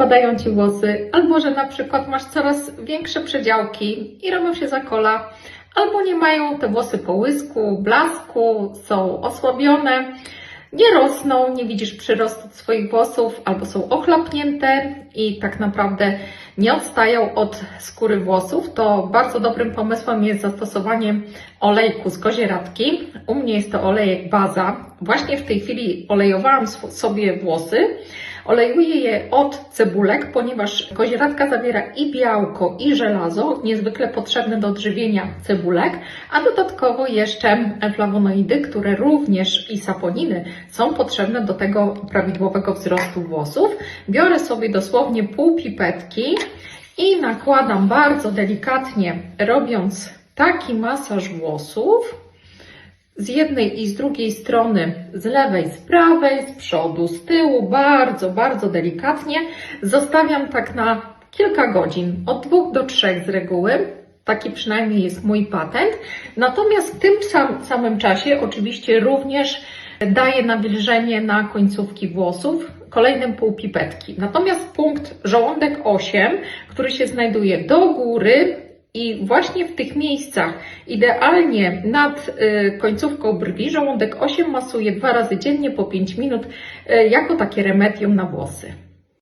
wypadają Ci włosy, albo że na przykład masz coraz większe przedziałki i robią się zakola, albo nie mają te włosy połysku, blasku, są osłabione, nie rosną, nie widzisz przyrostu swoich włosów, albo są ochlapnięte i tak naprawdę nie odstają od skóry włosów, to bardzo dobrym pomysłem jest zastosowanie olejku z kozieradki. U mnie jest to olejek baza. Właśnie w tej chwili olejowałam sobie włosy. Olejuję je od cebulek, ponieważ kozieradka zawiera i białko, i żelazo, niezwykle potrzebne do odżywienia cebulek, a dodatkowo jeszcze flawonoidy, które również i saponiny są potrzebne do tego prawidłowego wzrostu włosów. Biorę sobie dosłownie pół pipetki i nakładam bardzo delikatnie, robiąc taki masaż włosów z jednej i z drugiej strony, z lewej, z prawej, z przodu, z tyłu, bardzo, bardzo delikatnie. Zostawiam tak na kilka godzin, od dwóch do trzech z reguły. Taki przynajmniej jest mój patent. Natomiast w tym sam, samym czasie oczywiście również daję nawilżenie na końcówki włosów kolejnym pół pipetki. Natomiast punkt żołądek 8, który się znajduje do góry, i właśnie w tych miejscach, idealnie nad y, końcówką brwi, żołądek 8 masuje dwa razy dziennie po 5 minut y, jako takie remedium na włosy.